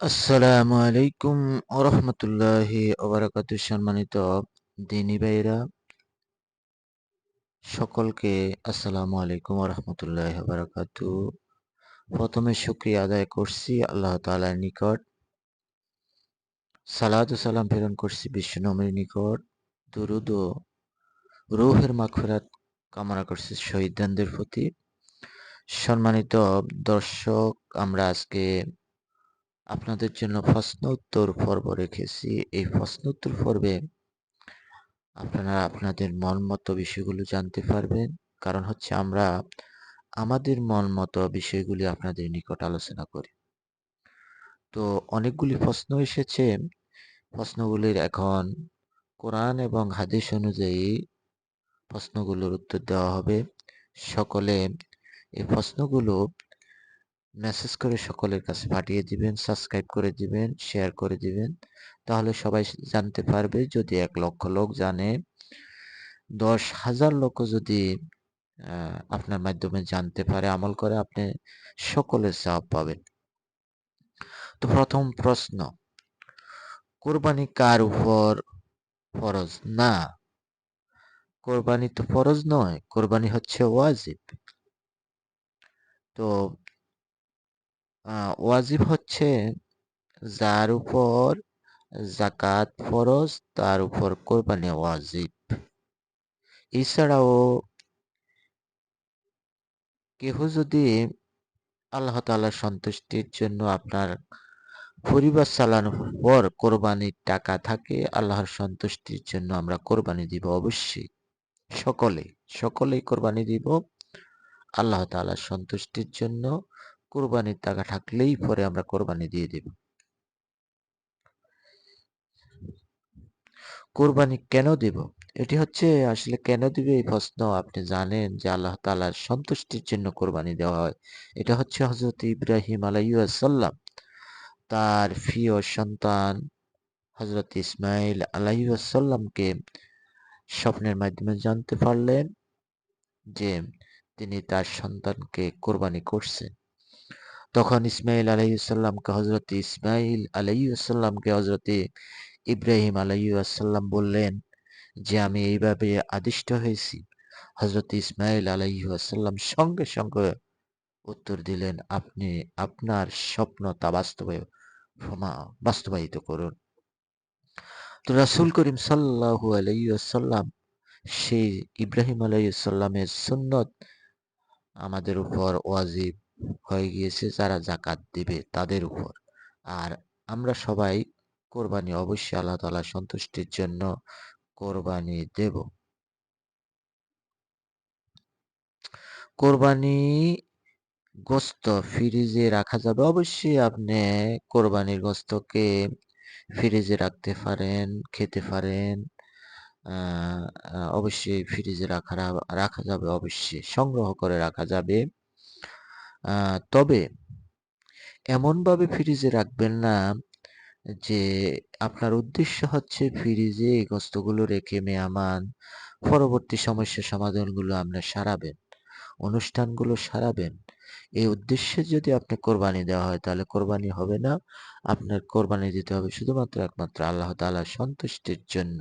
আসসালামু আলাইকুম ওরহমতুল্লাহি ওবারাকাতু সম্মানিত দিনী ভাইরা সকলকে আসসালামু আলাইকুম ওরহমতুল্লাহি ওবারাকাতু। প্রথমে শুক্রিয়া আদায় করছি আল্লাহ তাআলার নিকট। সালাত ও সালাম প্রেরণ করছি বিশ্বনবীর নিকট। দুরুদ রুহের মাগফিরাত কামনা করছি শহীদদের প্রতি। সম্মানিত দর্শক, আমরা আজকে আপনাদের জন্য প্রশ্ন উত্তর পর্ব রেখেছি। এই প্রশ্ন উত্তর পর্বে আপনারা আপনাদের মন মতো বিষয়গুলো জানতে পারবেন। কারণ হচ্ছে আমরা আমাদের মন মতো বিষয়গুলি আপনাদের নিকট আলোচনা করি। তো অনেকগুলি প্রশ্ন এসেছে। প্রশ্নগুলির এখন কোরআন এবং হাদিস অনুযায়ী প্রশ্নগুলোর উত্তর দেওয়া হবে। সকলে এই প্রশ্নগুলো মেসেজ করে সকলের কাছে পাঠিয়ে দিবেন সাবস্ক্রাইব করে দিবেন শেয়ার করে দিবেন। তাহলে সবাই জানতে পারবে যদি এক লক্ষ লোক জানে। দশ হাজার লোক যদি আপনার মাধ্যমে জানতে পারে, আমল করে আপনি সকলের চাপ পাবেন। তো প্রথম প্রশ্ন, কোরবানি কার উপর ফরজ? না। কোরবানি তো ফরজ নয়, কোরবানি হচ্ছে ওয়াজিব। তো ওয়াজিব হচ্ছে যার উপর জাকাত ফরজ, তার উপর কোরবানি ওয়াজিব। এছাড়াও কেহ যদি আল্লাহ তাআলার সন্তুষ্টির জন্য আপনার পরিবার চালানোর পর কোরবানির টাকা থাকে, আল্লাহর সন্তুষ্টির জন্য আমরা কোরবানি দিব অবশ্যই। সকলে, সকলেই কোরবানি দিব আল্লাহ তাআলার সন্তুষ্টির জন্য। কোরবানির টাকা থাকলেই পরে আমরা কোরবানি দিয়ে দেব। কোরবানি কেন দেব? এটি হচ্ছে আসলে কেন দিবে এই প্রশ্ন আপনি জানেন যে আল্লাহ তালার সন্তুষ্টির জন্য কোরবানি দেওয়া হয়। এটা হচ্ছে হজরত ইব্রাহিম আলাইসাল্লাম তার প্রিয় সন্তান হজরত ইসমাইল আলাইসাল্লামকে স্বপ্নের মাধ্যমে জানতে পারলেন যে তিনি তার সন্তানকে কোরবানি করছেন। তখন ইসমাইল আলাইসাল্লামকে হজরত ইসমাইল আলাইসাল্লামকে হজরত ইব্রাহিম আলাইসাল্লাম বললেন যে, আমি এইভাবে আদিষ্ট হয়েছি। হজরত ইসমাইল আলাইসাল্লাম সঙ্গে সঙ্গে উত্তর দিলেন, আপনি আপনার স্বপ্ন তা বাস্তবে বাস্তবায়িত করুন। তো রাসুল করিম সাল্লাহু আলাইসাল্লাম সেই ইব্রাহিম আলাইসাল্লামের সুন্নত আমাদের উপর ওয়াজিব হয়ে গিয়েছে, যারা জাকাত দিবে তাদের উপর। আর আমরা সবাই কোরবানি অবশ্যই আল্লাহ তালা সন্তুষ্টির জন্য কোরবানি দেব। কোরবানি গোস্ত ফ্রিজে রাখা যাবে। অবশ্যই আপনি কোরবানির গোস্তকে ফ্রিজে রাখতে পারেন, খেতে পারেন। অবশ্যই ফ্রিজে রাখা রাখা যাবে অবশ্যই, সংগ্রহ করে রাখা যাবে। তবে এমনভাবে ফ্রিজে রাখবেন না যে আপনার উদ্দেশ্য হচ্ছে ফ্রিজে এই গোস্তগুলো রেখে মেহমান পরবর্তী সমস্যা সমাধানগুলো আপনার সারাবেন। অনুষ্ঠানগুলো সারাবেন। এই উদ্দেশ্যে যদি আপনি কোরবানি দেওয়া হয়, তাহলে কোরবানি হবে না। আপনার কোরবানি দিতে হবে শুধুমাত্র একমাত্র আল্লাহ তালার সন্তুষ্টির জন্য।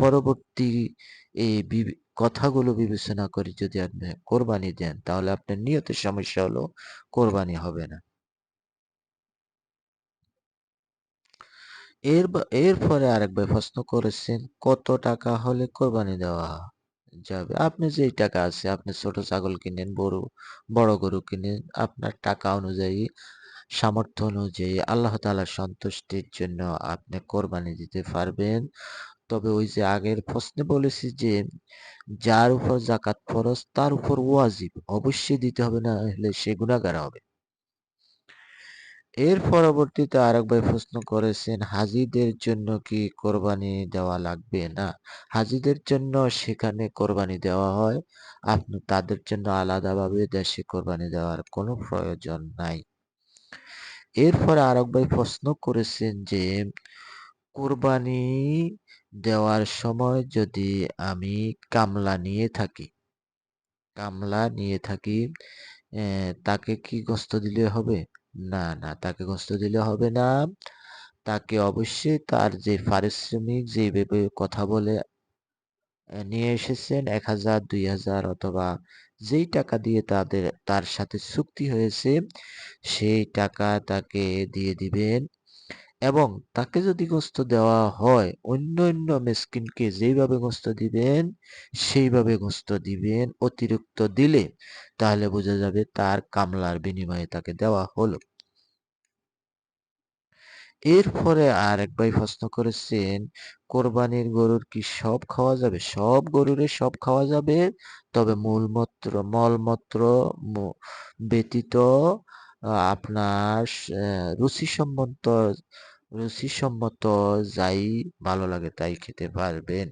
পরবর্তী এই কথাগুলো বিবেচনা করে যদি আপনি কোরবানি দেন, তাহলে আপনার নিয়তের সমস্যা হলো কোরবানি হবে না। এর এরপরে আরেকবার প্রশ্ন করেছেন, কত টাকা হলে কোরবানি দেওয়া যাবে। আপনি যেই টাকা আছে, আপনি ছোট ছাগল কিনেন, বড় বড় গরু কিনেন, আপনার টাকা অনুযায়ী, সামর্থ্য অনুযায়ী আল্লাহ তালার সন্তুষ্টির জন্য আপনি কোরবানি দিতে পারবেন। তবে ওই যে আগের প্রশ্নে বলেছি যে, যার উপর জাকাত ফরজ, তার উপর ওয়াজিব অবশ্যই দিতে হবে, না হলে সে গুণাগার হবে। এর পরবর্তীতে আরেক ভাই প্রশ্ন করেছেন, হাজিদের জন্য কি কোরবানি দেওয়া লাগবে? না, হাজিদের জন্য সেখানে কোরবানি দেওয়া হয়। আপনি, তাদের জন্য আলাদাভাবে দেশে কোরবানি দেওয়ার কোনো প্রয়োজন নাই। এরপরে আরেক ভাই প্রশ্ন করেছেন যে, কোরবানি দেওয়ার সময় যদি আমি কামলা নিয়ে থাকি, কামলা নিয়ে থাকি তাকে কি গোস্ত দিলে হবে? না, না তাকে কষ্ট দিলে হবে না। তাকে অবশ্যই তার যে পারিশ্রমিক যেভাবে কথা বলে নিয়ে এসেছেন এক হাজার দুই হাজার অথবা যেই টাকা দিয়ে তাদের তার সাথে চুক্তি হয়েছে সেই টাকা তাকে দিয়ে দিবেন এবং তাকে যদি গোস্ত দেওয়া হয় অন্য, অন্য মিসকিনকে যেইভাবে গোশত দিবেন সেইভাবে গোশত দিবেন। অতিরিক্ত দিলে তাহলে বোঝা যাবে তার কামলার বিনিময়ে তাকে দেওয়া হলো। এরপরে আরেক ভাই প্রশ্ন করেছেন, কোরবানির গরুর কি সব খাওয়া যাবে? সব গরুরে সব খাওয়া যাবে। তবে মূলমূত্র মলমূত্র ব্যতীত আপনার রুচি রুচিসম্মত রুচিসম্মত যাই ভালো লাগে তাই খেতে পারবেন।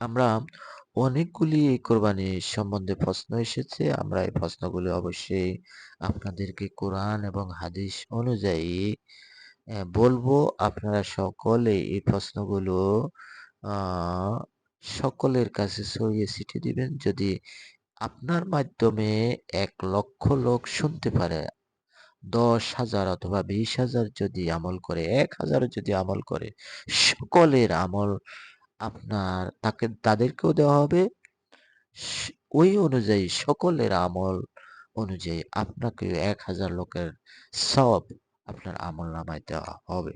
আমরা অনেকগুলি এই কোরবানি সম্বন্ধে প্রশ্ন এসেছে। আমরা এই প্রশ্নগুলো অবশ্যই আপনাদেরকে কোরআন এবং হাদিস অনুযায়ী বলব। আপনারা সকলে এই প্রশ্নগুলো সকলের কাছে ছড়িয়ে ছিটিয়ে দিবেন। যদি আপনার মাধ্যমে এক লক্ষ লোক শুনতে পারে, ১০,০০০ অথবা ২০,০০০ যদি আমল করে, এক হাজার যদি আমল করে, সকলের আমল আপনার তাকে তাদেরকেও দেওয়া হবে। ওই অনুযায়ী সকলের আমল অনুযায়ী আপনাকে ১,০০০ লোকের সব আপনার আমল নামায় দেওয়া হবে।